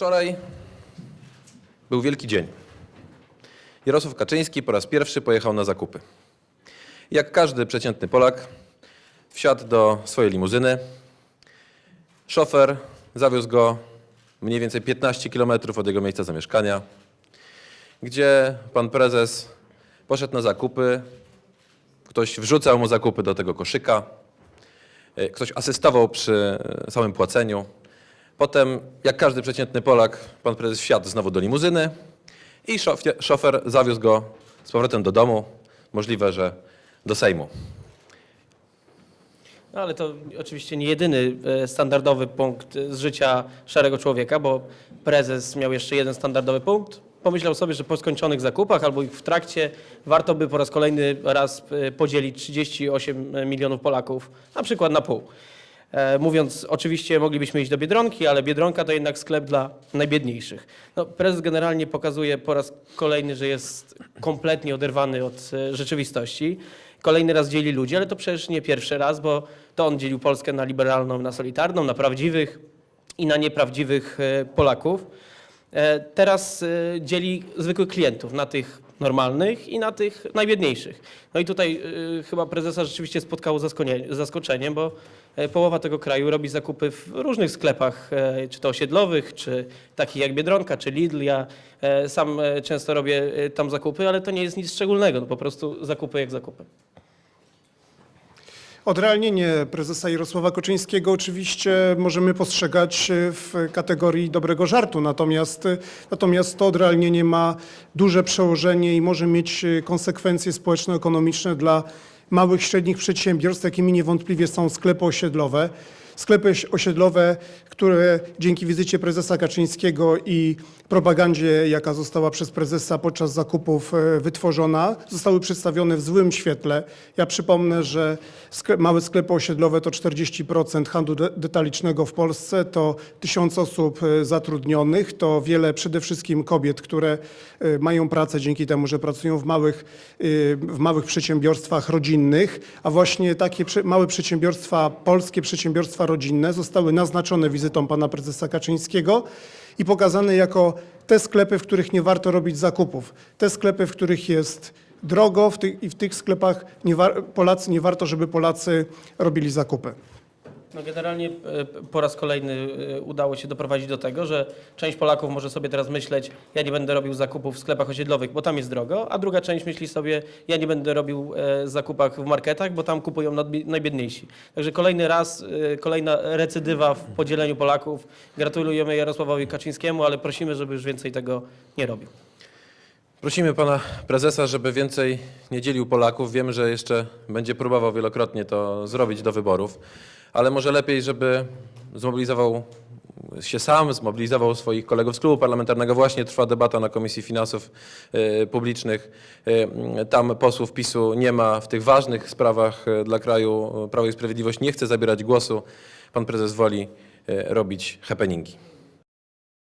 Wczoraj był wielki dzień. Jarosław Kaczyński po raz pierwszy pojechał na zakupy. Jak każdy przeciętny Polak, wsiadł do swojej limuzyny. Szofer zawiózł go mniej więcej 15 km od jego miejsca zamieszkania, gdzie pan prezes poszedł na zakupy. Ktoś wrzucał mu zakupy do tego koszyka. E, Ktoś asystował przy e, samym płaceniu. Potem, jak każdy przeciętny Polak, pan prezes wsiadł znowu do limuzyny i szofer zawiózł go z powrotem do domu, możliwe, że do Sejmu. No, ale to oczywiście nie jedyny e, standardowy punkt e, z życia szarego człowieka, bo prezes miał jeszcze jeden standardowy punkt. Pomyślał sobie, że po skończonych zakupach albo ich w trakcie warto by po raz kolejny raz e, podzielić 38 milionów Polaków na przykład na pół. E, Mówiąc, oczywiście moglibyśmy iść do Biedronki, ale Biedronka to jednak sklep dla najbiedniejszych. No, prezes generalnie pokazuje po raz kolejny, że jest kompletnie oderwany od e, rzeczywistości. Kolejny raz dzieli ludzi, ale to przecież nie pierwszy raz, bo to on dzielił Polskę na liberalną, na solidarną, na prawdziwych i na nieprawdziwych e, Polaków. Teraz dzieli zwykłych klientów na tych normalnych i na tych najbiedniejszych. No i tutaj e, chyba prezesa rzeczywiście spotkało zaskoczenie, bo e, połowa tego kraju robi zakupy w różnych sklepach, e, czy to osiedlowych, czy takich jak Biedronka, czy Lidl. Ja e, sam często robię tam zakupy, ale to nie jest nic szczególnego, no po prostu zakupy jak zakupy. Odrealnienie prezesa Jarosława Kaczyńskiego oczywiście możemy postrzegać e, w kategorii dobrego żartu, natomiast, e, natomiast to odrealnienie ma duże przełożenie i może mieć e, konsekwencje społeczno-ekonomiczne dla małych, średnich przedsiębiorstw, jakimi niewątpliwie są sklepy osiedlowe. Sklepy osiedlowe, które dzięki wizycie prezesa Kaczyńskiego i propagandzie, jaka została przez prezesa podczas zakupów e, wytworzona, zostały przedstawione w złym świetle. Ja przypomnę, że skle- małe sklepy osiedlowe to 40% handlu de- detalicznego w Polsce, to tysiąc osób e, zatrudnionych, to wiele przede wszystkim kobiet, które e, mają pracę dzięki temu, że pracują w małych, w małych przedsiębiorstwach rodzinnych, a właśnie takie małe przedsiębiorstwa, polskie przedsiębiorstwa rodzinne zostały naznaczone wizytą pana prezesa Kaczyńskiego i pokazane jako te sklepy, w których nie warto robić zakupów, te sklepy, w których jest drogo w i w tych sklepach nie Polacy, nie warto, żeby Polacy robili zakupy. No generalnie e, po raz kolejny e, udało się doprowadzić do tego, że część Polaków może sobie teraz myśleć, ja nie będę robił zakupów w sklepach osiedlowych, bo tam jest drogo, a druga część myśli sobie, ja nie będę robił e, zakupach w marketach, bo tam kupują najbiedniejsi. Także kolejny raz, kolejna recydywa w podzieleniu Polaków. Gratulujemy Jarosławowi Kaczyńskiemu, ale prosimy, żeby już więcej tego nie robił. Prosimy pana prezesa, żeby więcej nie dzielił Polaków. Wiem, że jeszcze będzie próbował wielokrotnie to zrobić do wyborów, ale może lepiej, żeby zmobilizował się sam, zmobilizował swoich kolegów z klubu parlamentarnego. Właśnie trwa debata na Komisji Finansów e, Publicznych. E, Tam posłów PiSu nie ma w tych ważnych sprawach e, dla kraju. Prawo i Sprawiedliwość nie chce zabierać głosu. Pan prezes woli robić happeningi.